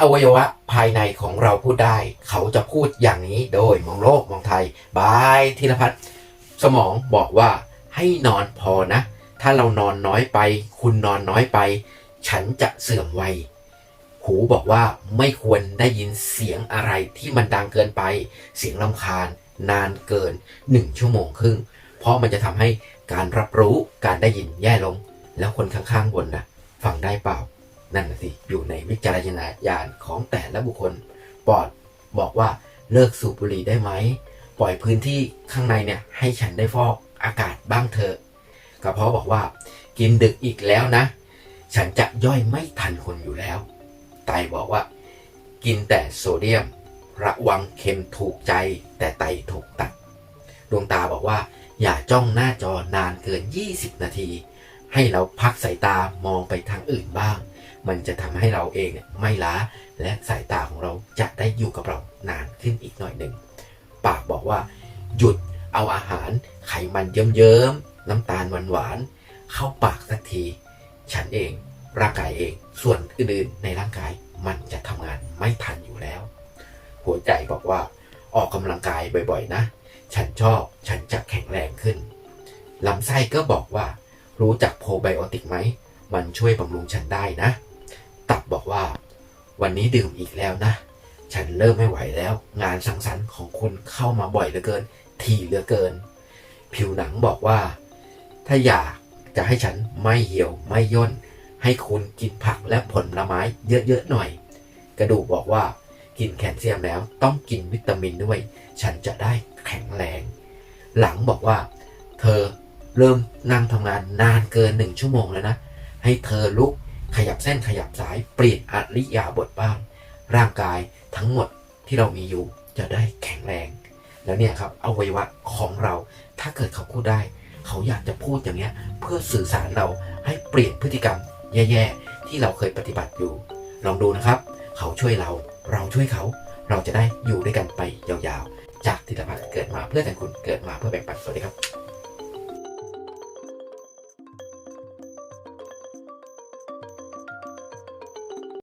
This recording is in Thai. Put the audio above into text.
อวัยวะภายในของเราพูดได้ เขาจะพูดอย่างนี้โดยมองโลกมองไทย บายธีรพัฒน์สมองบอกว่าให้นอนพอนะ ถ้าเรานอนน้อยไป คุณนอนน้อยไป ฉันจะเสื่อมวัยหูบอกว่าไม่ควรได้ยินเสียงอะไรที่มันดังเกินไป เสียงลำคาญ นานเกิน 1 ชั่วโมงครึ่ง เพราะมันจะทำให้การรับรู้การได้ยินแย่ลง แล้วคนข้างๆบนนะฟังได้เปล่า นั่นสิอยู่ในวิจารณญาณของแต่ละบุคคลปอดบอกว่าเลิกสูบบุหรี่ได้ไหม ปล่อยพื้นที่ข้างในเนี่ยให้ฉันได้ฟอกอากาศบ้างเถอะกระเพาะบอกว่ากินดึกอีกแล้วนะ ฉันจะย่อยไม่ทันคนอยู่แล้ว ไตบอกว่า กินแต่โซเดียม ระวังเค็มถูกใจ แต่ไตถูกตัด ดวงตาบอกว่า อย่าจ้องหน้าจอนานเกิน 20 นาที ให้เราพักสายตามองไปทางอื่นบ้าง มันจะทำให้เราเองเนี่ยไม่ล้าและสายตาของเราจะได้อยู่กับเรานานขึ้นอีกหน่อยหนึ่งปากบอกว่า หยุดเอาอาหารไขมันเยิ้มๆน้ำตาลหวานๆเข้าปากสักที ฉันเอง ร่างกายเอง ส่วนอื่นๆในร่างกายมันจะทำงานไม่ทันอยู่แล้ว หัวใจบอกว่า ออกกำลังกายบ่อยๆ นะ ฉันชอบฉันจะแข็งแรงขึ้นลำไส้ก็บอกว่า รู้จักโพไบโอติกไหม มันช่วยบำรุงฉันได้นะ ตับบอกว่า วันนี้ดื่มอีกแล้วนะ ฉันเริ่มไม่ไหวแล้ว งานสังสรรค์ของคุณเข้ามาบ่อยเหลือเกินทีเหลือเกิน ผิวหนังบอกว่า ถ้าอยากจะให้ฉันไม่เหี่ยวไม่ย่น ให้คุณกินผักและผลไม้เยอะๆหน่อย กระดูกบอกว่ากินแคลเซียมแล้วต้องกินวิตามินด้วย ฉันจะได้แข็งแรง หลังบอกว่า เธอเริ่มนั่งทำงานนานเกินหนึ่งชั่วโมงแล้วนะ ให้เธอลุก ขยับเส้นขยับสายเปลี่ยนอริยาบทบ้าง ร่างกายทั้งหมดที่เรามีอยู่จะได้แข็งแรง แล้วเนี่ยครับอวัยวะของเราถ้าเกิดเขาพูดได้ เขาอยากจะพูดอย่างเงี้ยเพื่อสื่อสารเราให้เปลี่ยนพฤติกรรมแย่ๆที่เราเคยปฏิบัติอยู่ ลองดูนะครับ เขาช่วยเราเราช่วยเขา เราจะได้อยู่ด้วยกันไปยาวๆ จากทิฏฐพัฒน์เกิดมาเพื่อแต่คุณเกิดมาเพื่อแบ่งปันสวัสดีครับ